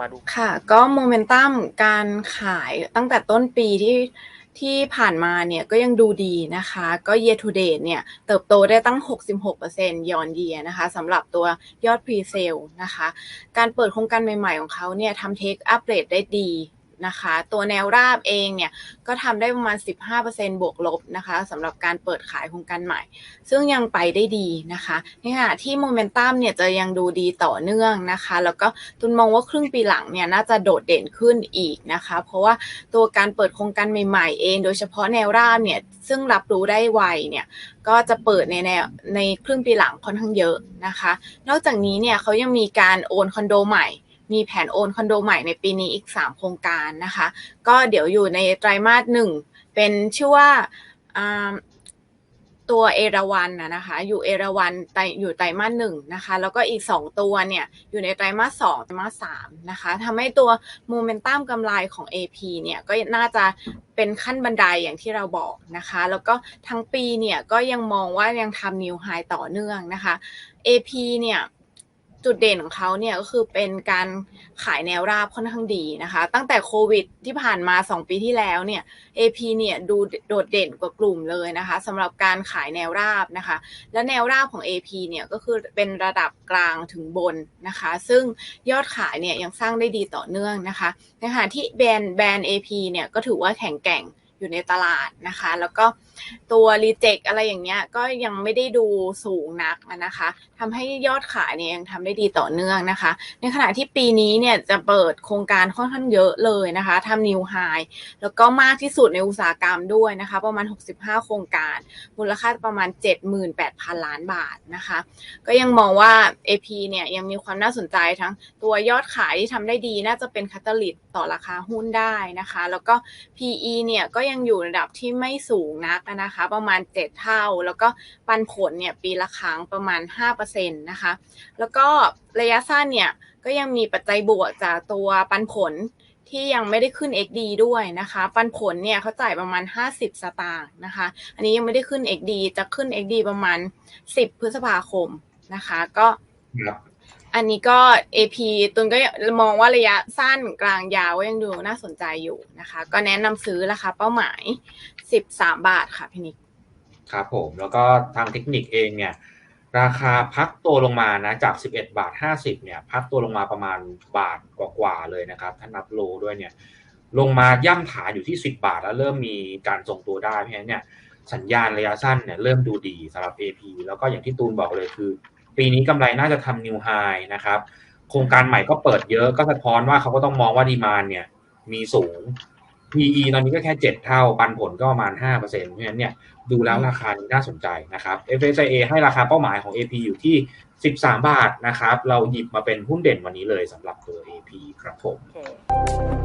มาดูค่ะ ก็โมเมนตัมการขายตั้งแต่ต้นปีที่ที่ผ่านมาเนี่ยก็ยังดูดีนะคะ ก็ year to date เนี่ยเติบโตได้ตั้ง 66%ย้อนเยียนะคะสำหรับตัวยอด pre sale นะคะ การเปิดโครงการใหม่ๆของเขาเนี่ยทำ take up rate ได้ดี นะคะ ตัวแนวราบเองเนี่ยก็ทำได้ประมาณ 15%บวกลบนะคะสำหรับการเปิดขายโครงการใหม่ ซึ่งยังไปได้ดีนะคะในขณะที่โมเมนตัมเนี่ยจะยังดูดีต่อเนื่องนะคะ แล้วก็ตุนมองว่าครึ่งปีหลังเนี่ยน่าจะโดดเด่นขึ้นอีกนะคะ เพราะว่าตัวการเปิดโครงการใหม่ๆเอง โดยเฉพาะแนวราบเนี่ยซึ่งรับรู้ได้ไวเนี่ยก็จะเปิดในแนวในครึ่งปีหลังค่อนข้างเยอะนะคะ นอกจากนี้เนี่ยเขายังมีการโอนคอนโดใหม่ มีแผนโอนคอนโดใหม่ในปีนี้อีก 3 โครงการนะคะ ก็เดี๋ยวอยู่ในไตรมาสหนึ่งเป็นชื่อว่าตัวเอราวันนะคะ อยู่เอราวันไตอยู่ไตรมาสหนึ่งนะคะ แล้วก็อีก 2 ตัวเนี่ย อยู่ในไตรมาสสองไตรมาสสามนะคะทำให้ตัวโมเมนตัมกำไรของ AP เนี่ย ก็น่าจะเป็นขั้นบันไดอย่างที่เราบอกนะคะ แล้วก็ทั้งปีเนี่ย ก็ยังมองว่ายังทำนิวไฮต่อเนื่องนะคะ AP เนี่ย จุดเด่นของเขาเนี่ยก็คือเป็นการขายแนวราบค่อนข้างดีนะคะ ตั้งแต่โควิดที่ผ่านมา 2 ปีที่แล้วเนี่ย AP เนี่ยดูโดดเด่นกว่ากลุ่มเลยนะคะสำหรับการขายแนวราบนะคะ และแนวราบของ AP เนี่ยก็คือเป็นระดับกลางถึงบนนะคะ ซึ่งยอดขายเนี่ยยังสร้างได้ดีต่อเนื่องนะคะในขณะที่แบรนด์แบรนด์ AP เนี่ยก็ถือว่าแข็งแกร่ง อยู่ในตลาดนะคะ แล้วก็ตัวรีเจ็คอะไรอย่างเงี้ยก็ยังไม่ได้ดูสูงนักนะคะทำให้ยอดขายเนี่ยยังทำได้ดีต่อเนื่องนะคะ ในขณะที่ปีนี้เนี่ยจะเปิดโครงการค่อนข้างเยอะเลยนะคะทำนิวไฮแล้วก็มากที่สุดในอุตสาหกรรมด้วยนะคะ ประมาณ 65 โครงการ มูลค่าประมาณ 78,000 ล้านบาทนะคะ ก็ยังมองว่า AP เนี่ยยังมีความน่าสนใจทั้งตัวยอดขายที่ทำได้ดีน่าจะเป็นคาตาลิตต่อราคาหุ้นได้นะคะ แล้วก็ PE เนี่ยก็ยังยังอยู่ระดับที่ไม่สูงนักนะคะ ประมาณ 7 เท่า แล้วก็ปันผลเนี่ยปีละครั้งประมาณ5%นะคะ แล้วก็ระยะสั้นเนี่ยก็ยังมีปัจจัยบวกจากตัวปันผลที่ยังไม่ได้ขึ้น XD ด้วยนะคะ ปันผลเนี่ยเขาจ่ายประมาณ 50 สตางค์นะคะ อันนี้ยังไม่ได้ขึ้น XD จะขึ้น XD ประมาณ 10 พฤษภาคมนะคะ ก็ อันนี้ก็ AP ตุนก็มองว่าระยะสั้นกลางยาวยังดูน่าสนใจอยู่นะคะ ก็แนะนำซื้อราคาเป้าหมาย 13 บาทค่ะพี่นิกครับผมแล้วก็ทางเทคนิคเองเนี่ย ราคาพักตัวลงมานะจาก 11 บาท 50 เนี่ย พักตัวลงมาประมาณบาทกว่าๆเลยนะครับ ถ้านับโลด้วยเนี่ย ลงมาย่ำฐานอยู่ที่ 10 บาทแล้วเริ่มมีการทรงตัวได้เพราะฉะนั้นเนี่ยสัญญาณระยะสั้นเนี่ยเริ่มดูดีสำหรับ AP แล้วก็อย่างที่ตูนบอกเลยคือ ปีนี้กำไรน่าจะทำนิวไฮนะครับ โครงการใหม่ก็เปิดเยอะก็สะท้อนว่าเขาก็ต้องมองว่าดีมานเนี่ย มีสูง PE ตอนนี้ก็แค่เจ็ดเท่า ปันผลก็ประมาณห้าเปอร์เซ็นต์เพราะฉะนั้นเนี่ยดูแล้วราคานี้น่าสนใจนะครับ FSIA ให้ราคาเป้าหมายของ AP อยู่ที่ 13 บาทนะครับ เราหยิบมาเป็นหุ้นเด่นวันนี้เลยสำหรับตัว AP ครับผมโอเค